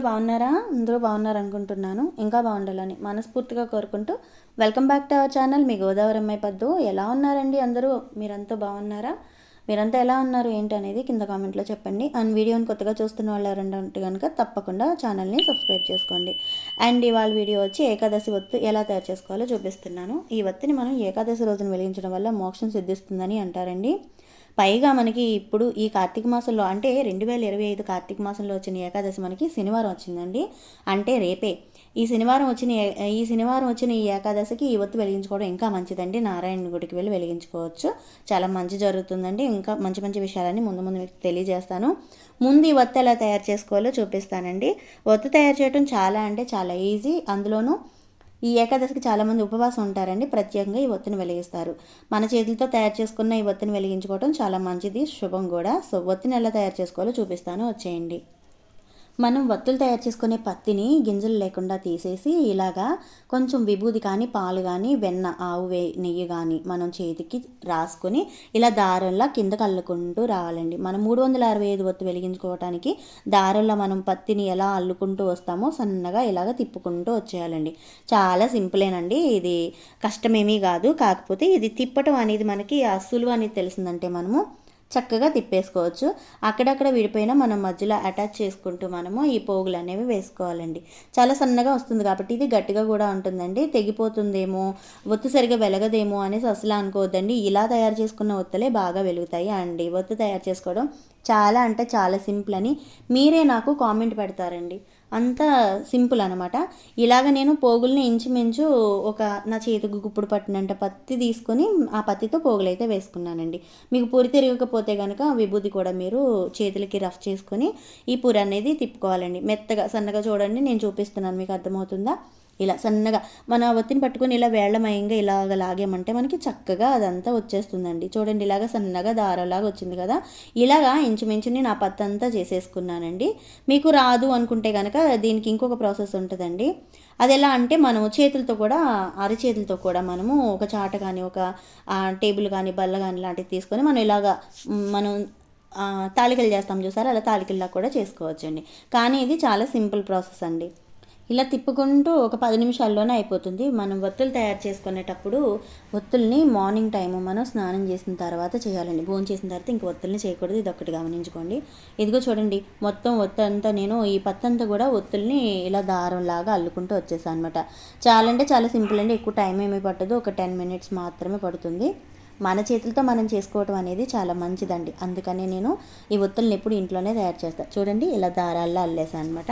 అందరూ బాగున్నారా? అందరూ బాగున్నారు అనుకుంటున్నాను ఇంకా బాగుండాలని మనస్ఫూర్తిగా కోరుకుంటూ welcome back to our channel. మీ గోదావరి అమ్మాయి పద్దు. ఎలా ఉన్నారండి అందరూ? మీరంతా బాగున్నారా? మీరంతా ఎలా ఉన్నారు? ఏంటి అనేది కింద కామెంట్లో చెప్పండి. అండ్ వీడియోని కొత్తగా చూస్తున్న వాళ్ళు ఎవరంటే కనుక తప్పకుండా ఛానల్ని సబ్స్క్రైబ్ చేసుకోండి. అండ్ ఇవాళ వీడియో వచ్చి ఏకాదశి ఒత్తు ఎలా తయారు చేసుకోవాలో చూపిస్తున్నాను. ఈ ఒత్తిని మనం ఏకాదశి రోజున వెలిగించడం వల్ల మోక్షం సిద్ధిస్తుందని అంటారండి. పైగా మనకి ఇప్పుడు ఈ కార్తీక మాసంలో అంటే రెండు వేల ఇరవై ఐదు కార్తీక మాసంలో వచ్చిన ఏకాదశి మనకి శనివారం వచ్చిందండి. అంటే రేపే. ఈ శనివారం వచ్చిన ఈ శనివారం వచ్చిన ఈ ఏకాదశికి ఈ ఒత్తి వెలిగించుకోవడం ఇంకా మంచిదండి. నారాయణ గుడికి వెళ్ళి వెలిగించుకోవచ్చు. చాలా మంచి జరుగుతుందండి. ఇంకా మంచి మంచి విషయాలన్నీ ముందు ముందు మీకు తెలియజేస్తాను. ముందు ఈ ఒత్తి ఎలా తయారు చేసుకోవాలో చూపిస్తానండి. ఒత్తి తయారు చేయడం చాలా అంటే చాలా ఈజీ. అందులోనూ ఈ ఏకాదశికి చాలామంది ఉపవాసం ఉంటారండి. ప్రత్యేకంగా ఈ ఒత్తిని వెలిగిస్తారు. మన చేతులతో తయారు చేసుకున్న ఈ ఒత్తిని వెలిగించుకోవడం చాలా మంచిది. శుభం కూడా. సో ఒత్తిని ఎలా తయారు చేసుకోవాలో చూపిస్తాను. వచ్చేయండి. మనం వత్తులు తయారు చేసుకునే పత్తిని గింజలు లేకుండా తీసేసి ఇలాగా కొంచెం విభూది కానీ పాలు కానీ వెన్న ఆవు వే నెయ్యి కానీ మనం చేతికి రాసుకొని ఇలా దారంలా కిందకు అల్లుకుంటూ రావాలండి. మనం మూడు వందల అరవై ఐదు వత్తు వెలిగించుకోవటానికి దారంలో మనం పత్తిని ఎలా అల్లుకుంటూ వస్తామో సన్నగా ఇలాగ తిప్పుకుంటూ వచ్చేయాలండి. చాలా సింపులేనండి. ఇది కష్టమేమీ కాదు. కాకపోతే ఇది తిప్పటం అనేది మనకి ఆ సులువు అనేది తెలిసిందంటే మనము చక్కగా తిప్పేసుకోవచ్చు. అక్కడక్కడ విడిపోయినా మనం మధ్యలో అటాచ్ చేసుకుంటూ మనము ఈ పోగులు అనేవి వేసుకోవాలండి. చాలా సన్నగా వస్తుంది కాబట్టి ఇది గట్టిగా కూడా ఉంటుందండి. తెగిపోతుందేమో ఒత్తు సరిగా వెలగదేమో అనేసి అసలు అనుకోవద్దండి. ఇలా తయారు చేసుకున్న ఒత్తులే బాగా వెలుగుతాయి. అండి ఒత్తు తయారు చేసుకోవడం చాలా అంటే చాలా సింపుల్ అని మీరే నాకు కామెంట్ పెడతారండి. అంత సింపుల్ అనమాట ఇలాగ నేను పోగుల్ని ఇంచుమించు ఒక నా చేతికి గుప్పుడు పట్టినంట పత్తి తీసుకొని ఆ పత్తితో పోగులు అయితే వేసుకున్నానండి. మీకు పూరి తిరగకపోతే కనుక విభూతి కూడా మీరు చేతులకి రఫ్ చేసుకొని ఈ పూరి అనేది తిప్పుకోవాలండి. మెత్తగా సన్నగా చూడండి నేను చూపిస్తున్నాను మీకు అర్థమవుతుందా? ఇలా సన్నగా మన ఒత్తిని పట్టుకొని ఇలా వేళ్ళమయంగా ఇలాగ లాగామంటే మనకి చక్కగా అదంతా వచ్చేస్తుందండి. చూడండి ఇలాగ సన్నగా దారలాగా వచ్చింది కదా. ఇలాగా ఇంచుమించుని నా పత్తి అంతా చేసేసుకున్నానండి. మీకు రాదు అనుకుంటే కనుక దీనికి ఇంకొక ప్రాసెస్ ఉంటుందండి. అది ఎలా అంటే మనము చేతులతో కూడా అరచేతులతో కూడా మనము ఒక చాట కానీ ఒక టేబుల్ కానీ బల్ల కానీ లాంటివి తీసుకొని మనం ఇలాగా మనం తాలికలు చేస్తాం చూసారా? అలా తాలికల్లా కూడా చేసుకోవచ్చండి. కానీ ఇది చాలా సింపుల్ ప్రాసెస్ అండి. ఇలా తిప్పుకుంటూ ఒక పది నిమిషాల్లోనే అయిపోతుంది. మనం ఒత్తులు తయారు చేసుకునేటప్పుడు ఒత్తుల్ని మార్నింగ్ టైము మనం స్నానం చేసిన తర్వాత చేయాలండి. భోజనం చేసిన తర్వాత ఇంక ఒత్తుల్ని చేయకూడదు. ఇది ఒకటి గమనించుకోండి. ఇదిగో చూడండి మొత్తం ఒత్తు అంతా నేను ఈ పత్తంతా కూడా ఒత్తుల్ని ఇలా దారంలాగా అల్లుకుంటూ వచ్చేసాను అనమాట చాలా అంటే చాలా సింపుల్ అండి. ఎక్కువ టైం ఏమీ పట్టదు. ఒక టెన్ మినిట్స్ మాత్రమే పడుతుంది. మన చేతులతో మనం చేసుకోవటం అనేది చాలా మంచిదండి. అందుకని నేను ఈ ఒత్తుల్ని ఎప్పుడు ఇంట్లోనే తయారు చేస్తాను చూడండి ఇలా దారాల్లో అల్లేసాను అనమాట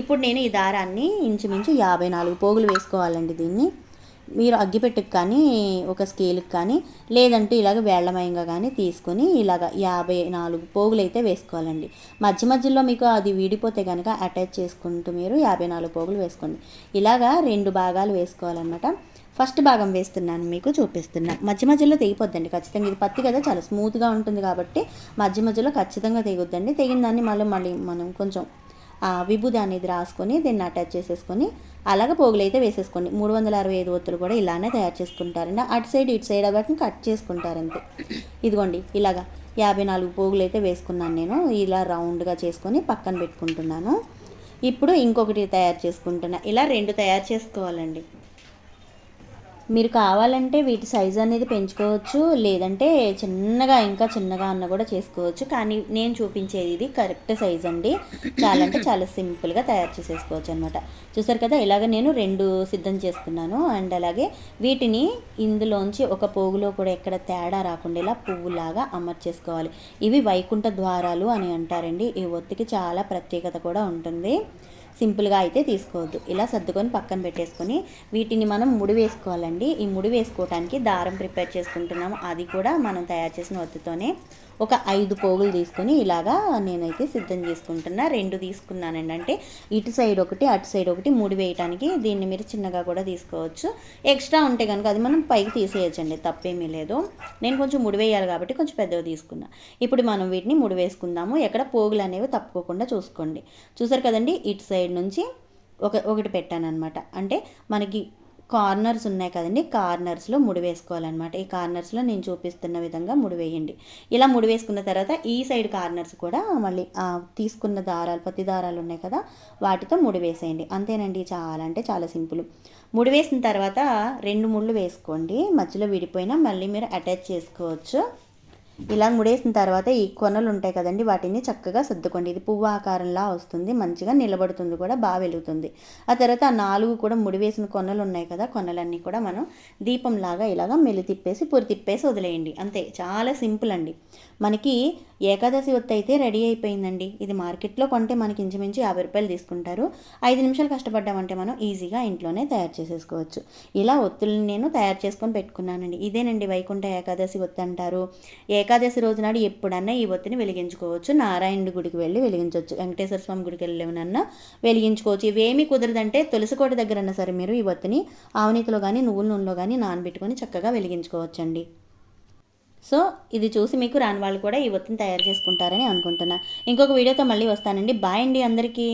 ఇప్పుడు నేను ఈ దారాన్ని ఇంచుమించు యాభై నాలుగు పోగులు వేసుకోవాలండి దీన్ని. మీరు అగ్గిపెట్టుకు కానీ ఒక స్కేల్కి కానీ లేదంటే ఇలాగ వేళ్ళమయంగా కానీ తీసుకొని ఇలాగ యాభై నాలుగు పోగులు అయితే వేసుకోవాలండి. మధ్య మధ్యలో మీకు అది వీడిపోతే కనుక అటాచ్ చేసుకుంటూ మీరు యాభై నాలుగు పోగులు వేసుకోండి. ఇలాగా రెండు భాగాలు వేసుకోవాలన్నమాట. ఫస్ట్ భాగం వేస్తున్నాను మీకు చూపిస్తున్నా. మధ్య మధ్యలో తెగిపోద్దండి ఖచ్చితంగా. ఇది పత్తి కదా చాలా స్మూత్గా ఉంటుంది కాబట్టి మధ్య మధ్యలో ఖచ్చితంగా తెగుద్దండి. తెగిన దాన్ని మళ్ళీ మళ్ళీ మనం కొంచెం విభూది అనేది రాసుకొని దీన్ని అటాచ్ చేసేసుకొని అలాగే పోగులు అయితే వేసేసుకోండి. మూడు వందల అరవై ఐదు ఒత్తులు కూడా ఇలానే తయారు చేసుకుంటారండి అటు సైడ్ ఇటు సైడ్ వాటిని కట్ చేసుకుంటారు అంతే. ఇదిగోండి ఇలాగా యాభై నాలుగు పోగులు అయితే వేసుకున్నాను నేను. ఇలా రౌండ్గా చేసుకొని పక్కన పెట్టుకుంటున్నాను. ఇప్పుడు ఇంకొకటి తయారు చేసుకుంటున్నా. ఇలా రెండు తయారు చేసుకోవాలండి. మీరు కావాలంటే వీటి సైజు అనేది పెంచుకోవచ్చు లేదంటే చిన్నగా ఇంకా చిన్నగా అన్న కూడా చేసుకోవచ్చు. కానీ నేను చూపించేది ఇది కరెక్ట్ సైజ్ అండి. చాలా అంటే చాలా సింపుల్గా తయారు చేసేసుకోవచ్చు అనమాట చూసారు కదా ఇలాగ నేను రెండు సిద్ధం చేసుకున్నాను. అండ్ అలాగే వీటిని ఇందులోంచి ఒక పోగులో కూడా ఎక్కడ తేడా రాకుండా ఇలా పువ్వులాగా అమర్చేసుకోవాలి ఇవి వైకుంఠ ద్వారాలు అని అంటారండి. ఈ ఒత్తికి చాలా ప్రత్యేకత కూడా ఉంటుంది. సింపుల్గా అయితే తీసుకోవద్దు. ఇలా సర్దుకొని పక్కన పెట్టేసుకొని వీటిని మనం ముడి వేసుకోవాలండి. ఈ ముడి వేసుకోవడానికి దారం ప్రిపేర్ చేసుకుంటున్నాము. అది కూడా మనం తయారు చేసిన ఒత్తితోనే ఒక ఐదు పోగులు తీసుకొని ఇలాగా నేనైతే సిద్ధం చేసుకుంటున్నా. రెండు తీసుకున్నానండి అంటే ఇటు సైడ్ ఒకటి అటు సైడ్ ఒకటి ముడి వేయటానికి దీన్ని మీరు చిన్నగా కూడా తీసుకోవచ్చు. ఎక్స్ట్రా ఉంటే కనుక అది మనం పైకి తీసేయచ్చండి తప్పేమీ లేదు. నేను కొంచెం ముడి వేయాలి కాబట్టి కొంచెం పెద్దగా తీసుకున్నా. ఇప్పుడు మనం వీటిని ముడి వేసుకుందాము. ఎక్కడ పోగులు అనేవి తప్పుకోకుండా చూసుకోండి. చూసారు కదండి ఇటు సైడ్ నుంచి ఒక ఒకటి పెట్టాను అనమాట అంటే మనకి కార్నర్స్ ఉన్నాయి కదండి కార్నర్స్లో ముడి వేసుకోవాలన్నమాట. ఈ కార్నర్స్లో నేను చూపిస్తున్న విధంగా ముడి వేయండి. ఇలా ముడి వేసుకున్న తర్వాత ఈ సైడ్ కార్నర్స్ కూడా మళ్ళీ తీసుకున్న దారాలు పత్తి దారాలు ఉన్నాయి కదా వాటితో ముడి వేసేయండి. అంతేనండి చాలా అంటే చాలా సింపుల్. ముడి వేసిన తర్వాత రెండు ముళ్ళు వేసుకోండి. మధ్యలో విడిపోయినా మళ్ళీ మీరు అటాచ్ చేసుకోవచ్చు. ఇలా ముడేసిన తర్వాత ఈ కొనలు ఉంటాయి కదండి వాటిని చక్కగా సర్దుకోండి. ఇది పువ్వు ఆకారంలా వస్తుంది మంచిగా నిలబడుతుంది కూడా బాగా వెలుగుతుంది. ఆ తర్వాత ఆ నాలుగు కూడా ముడివేసిన కొనలు ఉన్నాయి కదా కొనలన్నీ కూడా మనం దీపంలాగా ఇలాగా మెలి తిప్పేసి పొరి తిప్పేసి వదిలేయండి. అంతే చాలా సింపుల్ అండి. మనకి ఏకాదశి ఒత్తి అయితే రెడీ అయిపోయిందండి. ఇది మార్కెట్లో కొంటే మనకి ఇంచుమించు యాభై రూపాయలు తీసుకుంటారు. ఐదు నిమిషాలు కష్టపడ్డామంటే మనం ఈజీగా ఇంట్లోనే తయారు చేసేసుకోవచ్చు. ఇలా ఒత్తుల్ని నేను తయారు చేసుకొని పెట్టుకున్నానండి. ఇదేనండి వైకుంఠ ఏకాదశి ఒత్తి అంటారు. ఏకాదశి రోజు నాడు ఎప్పుడన్నా ఈ ఒత్తిని వెలిగించుకోవచ్చు. నారాయణుడి గుడికి వెళ్ళి వెలిగించవచ్చు వెంకటేశ్వర స్వామి గుడికి వెళ్ళినన్నా వెలిగించుకోవచ్చు. ఇవేమీ కుదరదంటే తులసికోట దగ్గర అన్నా సరే మీరు ఈ ఒత్తిని ఆవనీతిలో కానీ నువ్వుల నూనెలో కానీ నానబెట్టుకొని చక్కగా వెలిగించుకోవచ్చండి. సో ఇది చూసి మీకు రాని వాళ్ళు కూడా ఈ ఒత్తిని తయారు చేసుకుంటారని అనుకుంటున్నా. ఇంకొక వీడియోతో మళ్ళీ వస్తానండి. బాయ్ అండి అందరికీ.